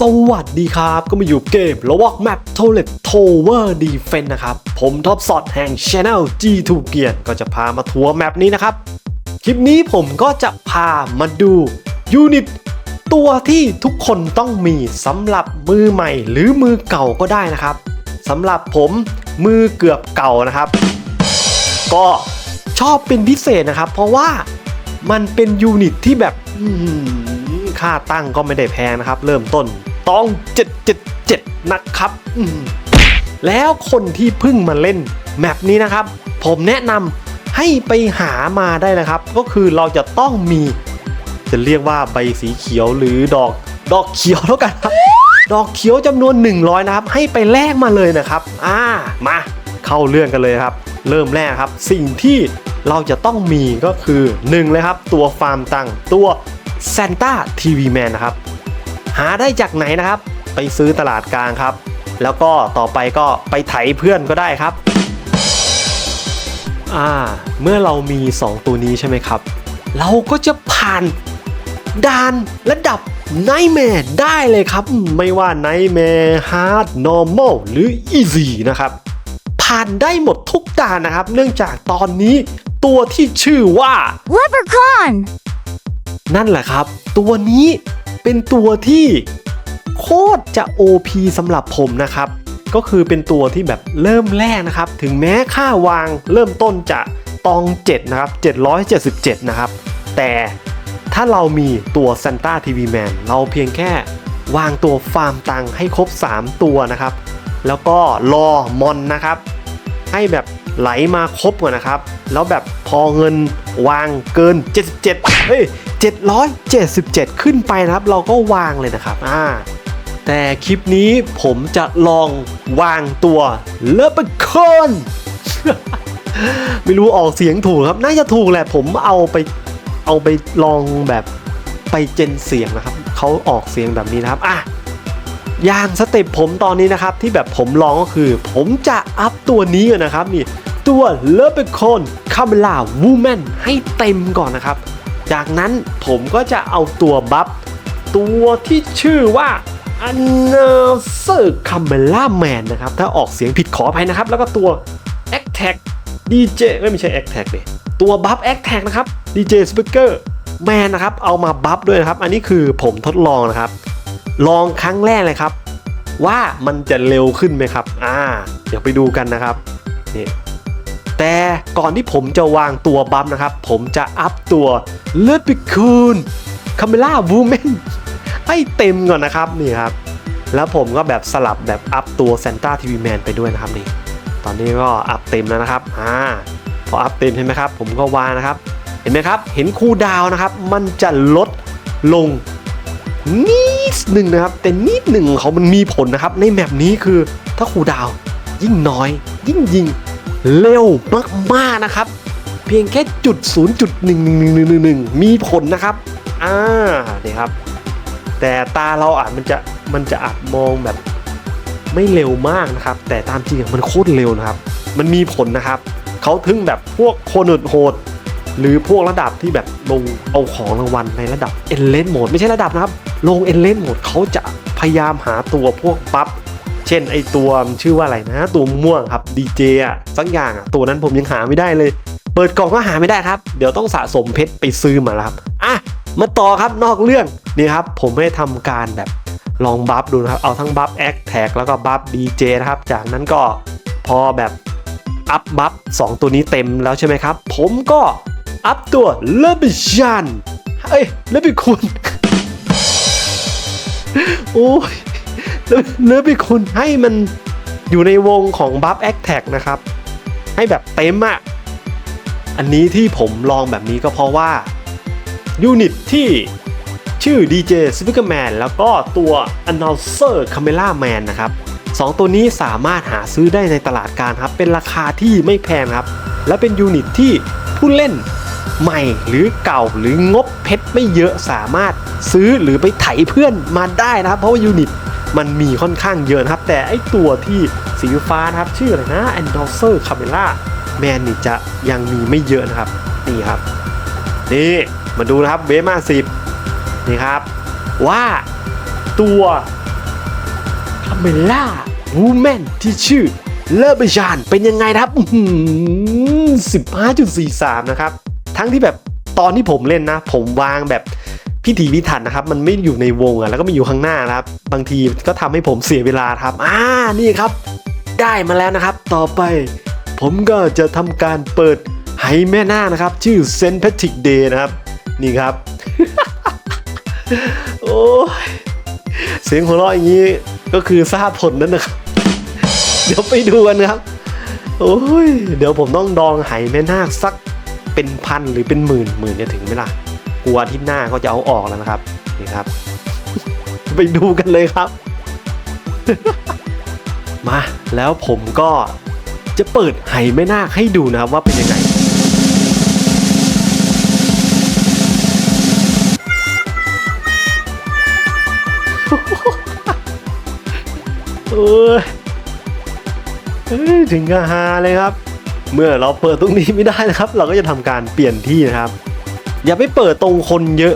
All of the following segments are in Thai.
สวัสดีครับ ก็มาอยู่เกมระวอกแมปโทเลตโทเวอร์ดีเฟนนะครับ ผมท็อปสอดแห่ง Channel G2 เกียร์ก็จะพามาทัวร์แมปนี้นะครับ คลิปนี้ผมก็จะพามาดูยูนิตตัวที่ทุกคนต้องมีสำหรับมือใหม่หรือมือเก่าก็ได้นะครับสำหรับผมมือเกือบเก่านะครับ ก็ชอบเป็นพิเศษนะครับ เพราะว่ามันเป็นยูนิตที่แบบค่าตั้งก็ไม่ได้แพงนะครับ เริ่มต้น ต้อง 777 นะครับ แล้วคนที่เพิ่งมาเล่นแมปนี้นะครับ ผมแนะนำให้ไปหามาได้นะครับ ก็คือเราจะต้องมี จะเรียกว่าใบสีเขียวหรือดอกดอกเขียวแล้วกันครับ ดอกเขียวจำนวน 100 นะครับ ให้ไปแลกมาเลยนะครับ อ่ามาเข้าเรื่องกันเลยครับ เริ่มแรกครับ สิ่งที่เราจะต้องมีก็คือ1เลยครับ ตัวฟาร์มตังตัว Santa TV Man นะครับ หาได้จากไหนนะครับ ไปซื้อตลาดกลางครับ แล้วก็ต่อไปก็ไปไถเพื่อนก็ได้ครับอ่าเมื่อเรามี 2 ตัวนี้ใช่ไหมครับ เราก็จะผ่านด่านระดับ Nightmare ได้เลยครับ ไม่ว่า Nightmare Hard Normal หรือ Easy นะครับ ผ่านได้หมดทุกด่านนะครับ เนื่องจากตอนนี้ตัวที่ชื่อว่า Leprechaun! นั่นแหละครับ ตัวนี้ เป็นตัวที่โคตรจะ OP สำหรับผมนะครับ ก็คือเป็นตัวที่แบบเริ่มแรกนะครับ ถึงแม้ค่าวางเริ่มต้นจะตอง 7 นะครับ 777 นะครับ แต่ถ้าเรามีตัว Santa TV Man เราเพียงแค่วางตัวฟาร์มตังให้ครบ 3 ตัวนะครับ แล้วก็รอมอนนะครับ ให้แบบ ไหลมาครบก่อนนะครับ แล้วแบบพอเงินวางเกิน 77เฮ้ย777 ขึ้นไปนะครับ เราก็วางเลยนะครับอ่าแต่คลิปนี้ผมจะลองวางตัวเลเปคอนไม่รู้ออกเสียงถูกครับ น่าจะถูกแหละผมเอาไปเอาไปลองแบบไปเจนเสียงนะครับเขาออกเสียงแบบนี้นะครับอะอย่างสเต็ปผมตอนนี้นะครับที่แบบผมลองก็คือ ผมจะอัพตัวนี้ก่อนนะครับนี่ ตัวเลเ e คอนคาเมล่าวูแมนให้เต็มก่อนนะครับ จากนั้นผมก็จะเอาตัวบัฟตัวที่ชื่อว่า a n n o s e r Camera Man นนะครับ ถ้าออกเสียงผิดขออภัยนะครับ แล้วก็ตัว a c t a g DJ ไม่ไม่ใช่ a c t a g เลยตัวบัฟ a c t a g นะครับ DJ Speaker Man นะครับ เอามาบัฟด้วยนะครับ อันนี้คือผมทดลองนะครับ ลองครั้งแรกเลยครับ ว่ามันจะเร็วขึ้นไหมครับ อ่า เดี๋ยวไปดูกันนะครับนี่ แต่ก่อนที่ผมจะวางตัวบัฟนะครับ ผมจะอัพตัวเลปิคูนคาเมล่าวูแมนให้เต็มก่อนนะครับนี่ครับ แล้วผมก็แบบสลับแบบอัพตัว Santa TV Man ไปด้วยนะครับนี่ ตอนนี้ก็อัพเต็มแล้วนะครับอ่าพออัพเต็มเห็นไหมครับ ผมก็วางนะครับ เห็นไหมครับ เห็นคูดาวนะครับ มันจะลดลงนิดหนึ่งนะครับ แต่นิดหนึ่งเขามันมีผลนะครับ ในแมปนี้คือถ้าคูดาวยิ่งน้อย ยิ่งยิง เร็วมากๆนะครับ เพียงแค่จุด0.11111 มีผลนะครับ อ่านี่ครับ แต่ตาเราอาจมันจะมันจะอาจมองแบบไม่เร็วมากนะครับ แต่ตามจริงมันโคตรเร็วนะครับ มันมีผลนะครับ เขาถึงแบบพวกโคนโหดหรือพวกระดับที่แบบลงเอาของรางวัลในระดับเอ็นเลนโหมดไม่ใช่ระดับนะครับ ลงเอ็นเลนโหมดเขาจะพยายามหาตัวพวกบัฟ เช่นไอตัวชื่อว่าอะไรนะ ตัวม่วงครับดีเจอะสักอย่างอะตัวนั้นผมยังหาไม่ได้เลย เปิดกล่องก็หาไม่ได้ครับ เดี๋ยวต้องสะสมเพชรไปซื้อมาแล้วครับอะมาต่อครับนอกเรื่องนี่ครับผมได้ทำการแบบลองบัฟดูนะครับ เอาทั้งบัฟแอคแท็กแล้วก็บัฟดีเจนะครับ จากนั้นก็พอแบบอัพบัฟสองตัวนี้เต็มแล้วใช่ไหมครับ ผมก็อัพตัวเลบิชันเอ้ยเลบิคุณโอ้ย เลบิคุณให้มันอยู่ในวงของบัฟแอคแท็กนะครับ ให้แบบเต็มอะอันนี้ที่ผมลองแบบนี้ก็เพราะว่า ยูนิตที่ชื่อ DJ Speakerman แล้วก็ตัว Announcer Camera Man นะครับสองตัวนี้สามารถหาซื้อได้ในตลาดการครับ เป็นราคาที่ไม่แพงครับ และเป็นยูนิตที่ผู้เล่นใหม่หรือเก่าหรืองบเพชรไม่เยอะสามารถซื้อหรือไปไถเพื่อนมาได้นะครับ เพราะว่ายูนิต มันมีค่อนข้างเยอะนะครับ แต่ไอตัวที่สีฟ้านะครับ ชื่ออะไรนะ Announcer Camera แมนนี่จะยังมีไม่เยอะนะครับ นี่ครับ นี่มาดูนะครับเบมาสิบนี่ครับ ว่าตัวคาเมล่าวูแมนที่ชื่อเลเบจานเป็นยังไงครับสิบห้าจุดสี่สามนะครับ ทั้งที่แบบตอนที่ผมเล่นนะ ผมวางแบบ พิถีพิถันนะครับ มันไม่อยู่ในวงอะแล้วก็ไม่อยู่ข้างหน้านะครับ บางทีก็ทำให้ผมเสียเวลาครับอ่านี่ครับ ได้มาแล้วนะครับ ต่อไป ผมก็จะทำการเปิดไหแม่นานะครับ ชื่อเซน t พ a ติกเดย์นะครับ นี่ครับ โอ้ยเสียงหัวเราะอย่างนี้ก็คือทราบผลนั่นนะครับ เดี๋ยวไปดูกันครับ โอ้ย เดี๋ยวผมต้องดองไหแม่นาคสักเป็นพันหรือเป็นหมื่นหมื่นจะถึงไหมล่ะ กลัวที่หน้าเขาจะเอาออกแล้วนะครับนี่ครับ ไปดูกันเลยครับ มาแล้วผมก็จะเปิดไหแม่นาคให้ดูนะครับว่าเป็นยังไงเอ้ยเอ้ยถึงกับฮาเลยครับ เมื่อเราเปิดตรงนี้ไม่ได้นะครับ เราก็จะทำการเปลี่ยนที่นะครับ อย่าไปเปิดตรงคนเยอะ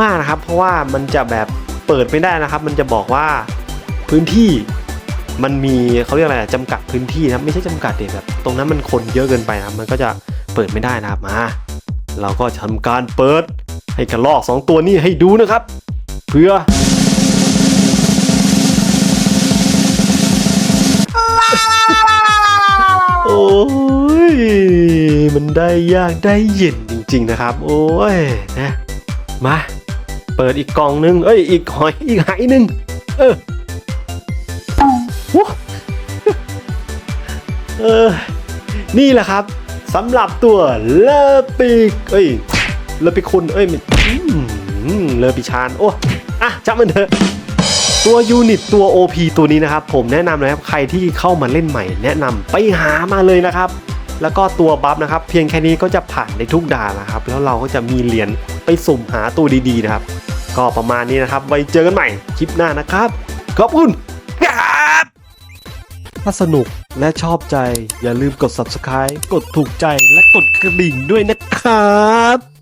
มากๆนะครับ เพราะว่ามันจะแบบเปิดไม่ได้นะครับ มันจะบอกว่าพื้นที่มันมีเขาเรียกอะไรจำกัดพื้นที่นะไม่ใช่จำกัดเด็แบบตรงนั้นมันคนเยอะเกินไปนะมันก็จะเปิดไม่ได้นะครับมาเราก็ทำการเปิดให้กระลอกสองตัวนี้ให้ดูนะครับ เพื่อโอ้ยมันได้ยากได้เย็นจ ริง ๆ นะครับ โอ้ยนะมาเปิดอีกกล่องนึง เอ้ยอีกหอยอีกไหนึง เออเออ นี่แหละครับสำหรับตัวเลอปิกเอ้ยเลอปิคุณเอ้ยเลอปิชานโอ้อะจับมันเถอะตัวยูนิตตัว OP ตัวนี้นะครับ ผมแนะนำเลยครับ ใครที่เข้ามาเล่นใหม่ แนะนำไปหามาเลยนะครับ แล้วก็ตัวบัฟนะครับ เพียงแค่นี้ก็จะผ่านในทุกด่านนะครับ แล้วเราก็จะมีเหรียญไปสุ่มหาตัวดีๆนะครับ ก็ประมาณนี้นะครับ ไว้เจอกันใหม่คลิปหน้านะครับ ขอบคุณครับถ้าสนุกและชอบใจอย่าลืมกด subscribe กดถูกใจและกดกระดิ่งด้วยนะครับ